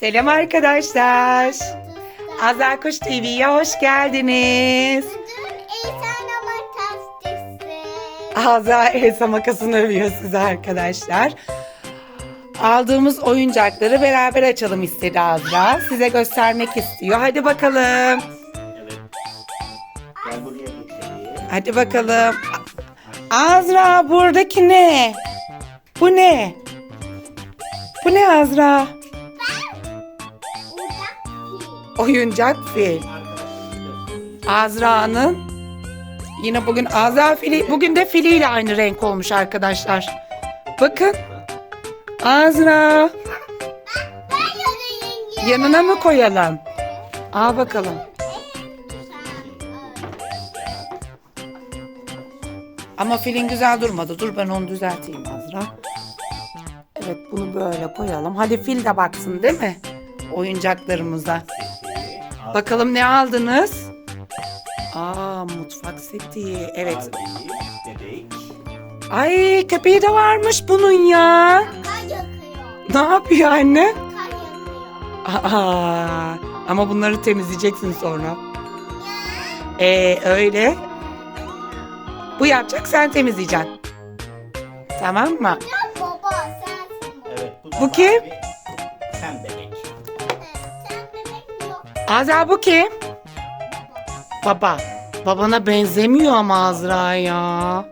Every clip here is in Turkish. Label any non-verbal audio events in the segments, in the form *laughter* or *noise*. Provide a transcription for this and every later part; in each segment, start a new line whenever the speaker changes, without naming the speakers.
Selam arkadaşlar. Azar Kuş TV'ye hoş geldiniz. Azra Elsa makasını övüyor size arkadaşlar. Aldığımız oyuncakları beraber açalım istedi Azra. Size göstermek istiyor. Hadi bakalım. Hadi bakalım. Azra buradaki ne? Bu ne? Bu ne Azra? Oyuncak fil. Azra'nın yine bugün Azra fili bugün de filiyle aynı renk olmuş arkadaşlar. Bakın. Azra yanına mı koyalım? Al bakalım. Ama filin güzel durmadı. Dur ben onu düzelteyim Azra. Evet bunu böyle koyalım. Hadi fil de baksın değil mi? Oyuncaklarımıza. Bakalım ne aldınız? Aa mutfak seti. Evet. Ay köpeği de varmış bunun ya. Ne yapıyor anne? Aa, ama bunları temizleyeceksin sonra. Ee öyle. Bu yapacak sen temizleyeceksin. Tamam mı?
Evet. Bu, da
Bu kim?
Barbie,
Azra bu kim? Baba. Babana benzemiyor ama Azra ya.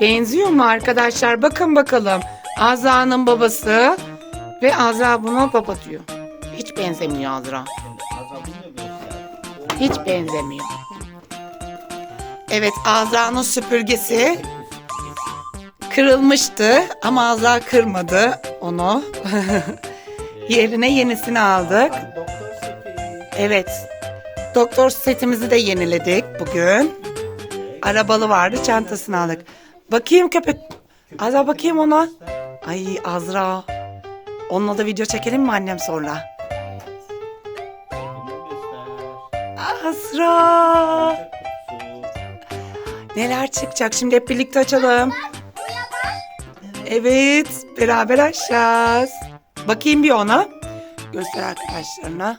Benziyor mu arkadaşlar? Bakın bakalım. Azra'nın babası ve Azra buna baba diyor. Hiç benzemiyor Azra. Hiç benzemiyor. Evet Azra'nın süpürgesi kırılmıştı ama Azra kırmadı onu. *laughs* Yerine yenisini aldık. Evet. Doktor setimizi de yeniledik bugün. Arabalı vardı çantasını aldık. Bakayım köpek. Azra bakayım ona. Ay Azra. Onunla da video çekelim mi annem sonra? Azra. Neler çıkacak şimdi hep birlikte açalım. Evet beraber açacağız. Bakayım bir ona. Göster arkadaşlarına.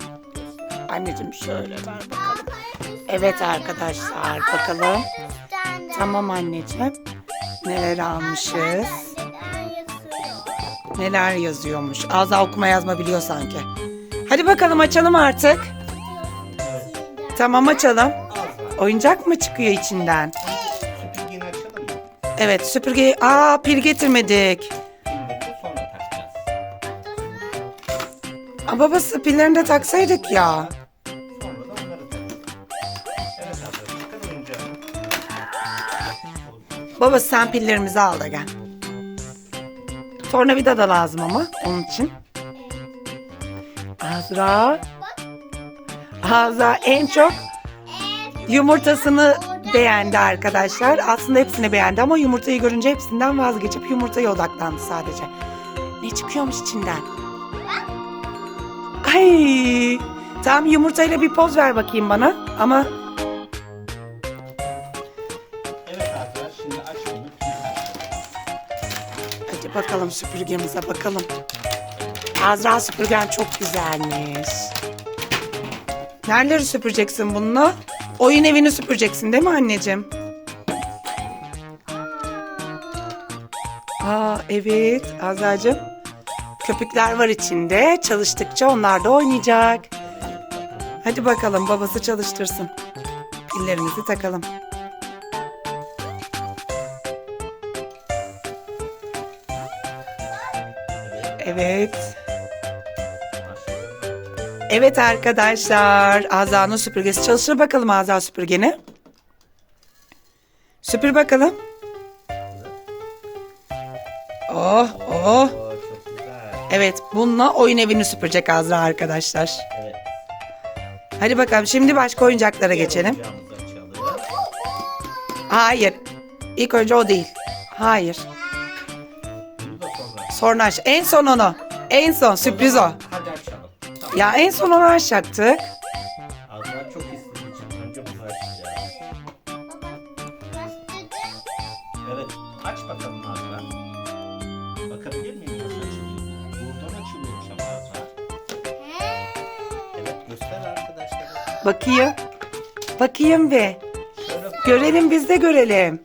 Anneciğim şöyle ver bakalım. Evet arkadaşlar bakalım. Tamam anneciğim. Neler almışız? Neler yazıyormuş. Az daha okuma yazma biliyor sanki. Hadi bakalım açalım artık. Tamam açalım. Oyuncak mı çıkıyor içinden? Evet süpürge. Aa pil getirmedik. Aa, babası pillerini de taksaydık ya. Babası sen pillerimizi al da gel. Tornavida da lazım ama onun için. Azra. Azra en çok yumurtasını beğendi arkadaşlar. Aslında hepsini beğendi ama yumurtayı görünce hepsinden vazgeçip yumurtaya odaklandı sadece. Ne çıkıyormuş içinden? Ay! Tamam yumurtayla bir poz ver bakayım bana. Ama
Evet Azra. Şimdi aç bunu.
Hadi bakalım süpürgemize bakalım. Azra süpürgen çok güzelmiş. Nereleri süpüreceksin bununla? Oyun evini süpüreceksin değil mi anneciğim? Aa evet Azra'cığım. Köpükler var içinde. Çalıştıkça onlar da oynayacak. Hadi bakalım babası çalıştırsın. Pillerimizi takalım. Evet. Evet arkadaşlar. Azra'nın süpürgesi çalışır bakalım Azra süpürgeni. Süpür bakalım. Oh oh. Evet bununla oyun evini süpürecek Azra arkadaşlar.
Evet.
Hadi bakalım şimdi başka oyuncaklara geçelim. Hayır. İlk önce o değil. Hayır.
Sonra.
Sonra aç. En son onu. En son sürpriz o.
Hadi açalım. Tamam.
Ya en son onu açacaktık.
Azra çok istediği için önce bunu açacağız. Evet. Aç bakalım Azra. Bakabilir miyim
Bakayım. Bakayım bir. Görelim biz de görelim.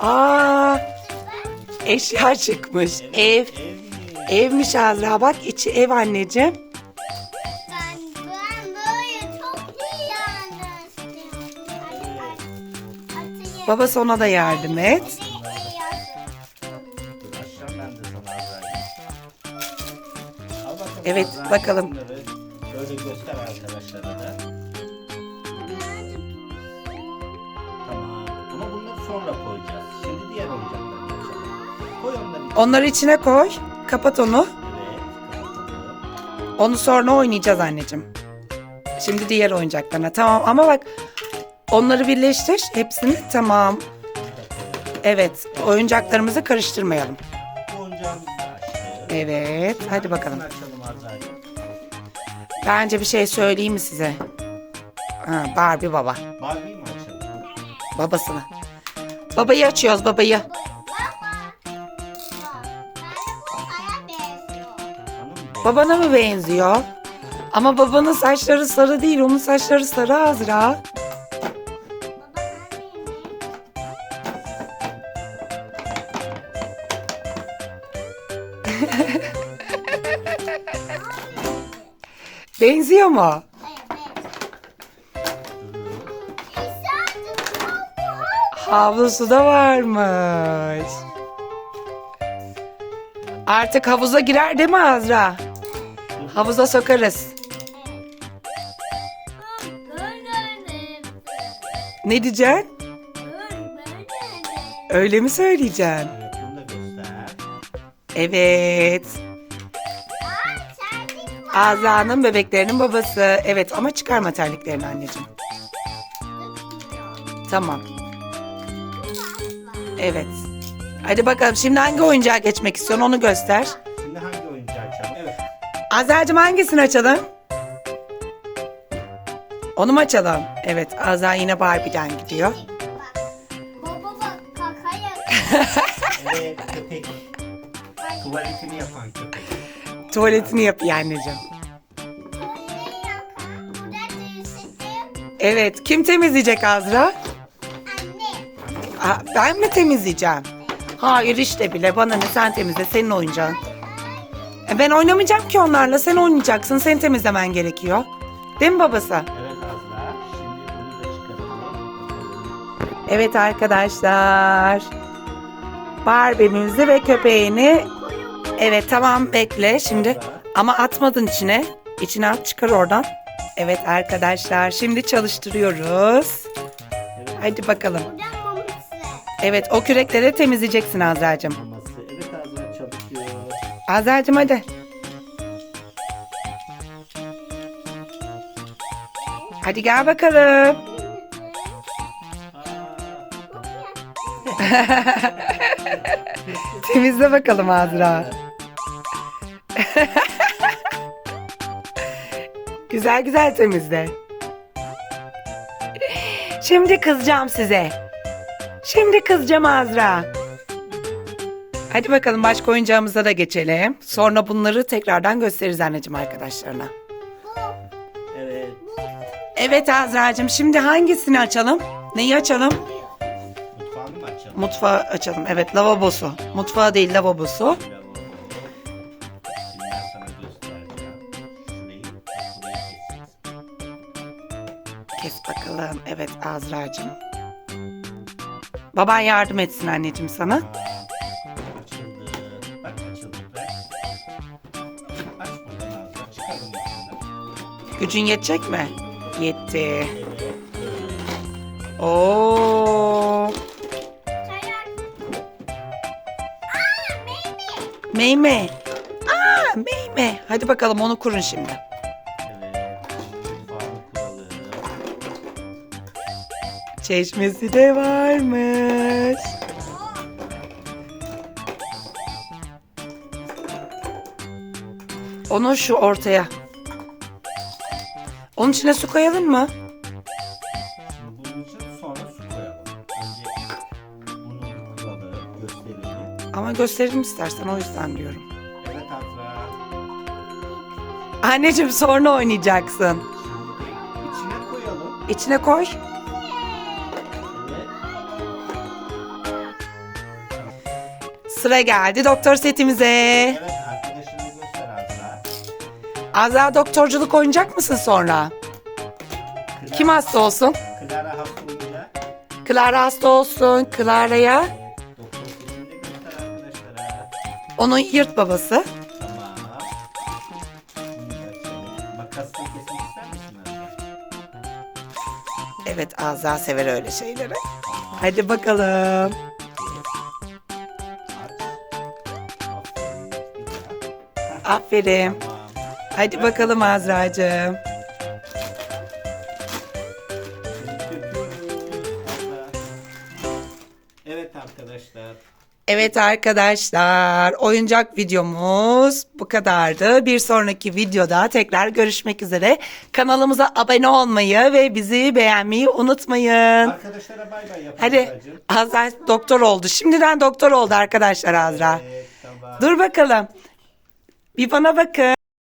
Aa, eşya çıkmış. Ev.
ev mi?
Evmiş Azra bak içi ev anneciğim.
Ben, ben böyle çok iyi hadi.
Babası ona da yardım et. Evet, bakalım.
Şöyle göster sonra koyacağız. Şimdi diğer oyuncakları açalım. Koy onları içine.
Onları içine koy. Kapat onu.
Evet. kapatalım.
Onu sonra oynayacağız anneciğim. Şimdi diğer oyuncaklarına. Tamam ama bak onları birleştir. Hepsini tamam. Evet oyuncaklarımızı karıştırmayalım.
Bu oyuncağımızı da açtık.
Evet hadi bakalım.
Hangisini açalım Azra'cığım?
Bence bir şey söyleyeyim mi size? Ha, Barbie baba.
Barbie'yi mi açalım?
Babasını. Babayı açıyoruz babayı. Babana mı benziyor? Ama babanın saçları sarı değil. Onun saçları sarı Azra. *laughs* Benziyor mu? Havlusu da varmış. Artık havuza girer değil mi Azra? Havuza sokarız. Ne diyeceksin? Öyle mi söyleyeceksin?
Evet.
Azra'nın bebeklerinin babası. Evet ama çıkarma terliklerini anneciğim. Tamam. Evet. Hadi bakalım şimdi hangi oyuncağa geçmek istiyorsun onu göster.
Şimdi hangi oyuncağı açalım? Evet.
Azra'cığım hangisini açalım? Onu mu açalım? Evet Azra yine Barbie'den gidiyor.
Baba bak kaka.
Evet köpek. Tuvaletini yapan köpek.
Tuvaletini yapıyor anneciğim. Evet kim temizleyecek Azra? Aa, ben mi temizleyeceğim? Hayır işte bile bana ne sen temizle senin oyuncağın. E, ben oynamayacağım ki onlarla sen oynayacaksın seni temizlemen gerekiyor. Değil mi babası?
Evet Azra. Şimdi bunu da çıkaralım.
Evet arkadaşlar. Barbie'mizi ve köpeğini Evet tamam bekle şimdi. Ama atmadın içine. İçine at çıkar oradan. Evet arkadaşlar şimdi çalıştırıyoruz. Hadi bakalım. Evet o kürekleri temizleyeceksin Azra'cığım.
Maması. Evet Azra çalışıyor.
Azra'cığım hadi. Hadi gel bakalım. *laughs* Temizle bakalım Azra. *laughs* güzel güzel temizle. Şimdi kızacağım size. Şimdi kızacağım Azra. Hadi bakalım başka oyuncağımıza da geçelim. Sonra bunları tekrardan gösteririz anneciğim arkadaşlarına.
Evet.
Evet Azra'cığım şimdi hangisini açalım? Neyi açalım?
Mutfağını açalım?
Mutfağı açalım. Evet lavabosu. Mutfağı değil lavabosu. Kes bakalım. Evet Azra'cığım. Baban yardım etsin anneciğim sana.
Açıldı. Bak açıldı. Ver. Aç buradan Azra. Çıkalım içinden.
Gücün yetecek mi? Yetti. Oo. Meyme. Aa meyme. Hadi bakalım onu kurun şimdi. Çeşmesi de varmış. Onu şu ortaya. Onun içine su koyalım mı?
Bunun için sonra su koyalım. Önce gösterelim.
Ama gösterelim istersen o yüzden diyorum.
Evet Azra.
Anneciğim sonra oynayacaksın.
Şimdi içine koyalım.
İçine koy. Sıra geldi doktor setimize.
Evet arkadaşını göster Azra.
Azra doktorculuk oynayacak mısın sonra?
Clara-
Kim hasta olsun?
Clara hasta olunca.
Clara hasta olsun. Clara'ya
Evet. Doktor filmini de göster arkadaşlara.
onu yırt babası.
Tamam. Bunu da açalım. Makasla kesmek ister misin Azra?
Evet Azra sever öyle şeyleri. Hadi bakalım. Aferin. Hadi bakalım Azra'cığım.
Evet arkadaşlar.
Evet arkadaşlar oyuncak videomuz bu kadardı. Bir sonraki videoda tekrar görüşmek üzere. Kanalımıza abone olmayı ve bizi beğenmeyi unutmayın.
Arkadaşlara bay bay yapın.
Hadi. Azra doktor oldu. Şimdiden doktor oldu arkadaşlar Azra.
Evet, tamam.
Dur bakalım. Bir bana bakın.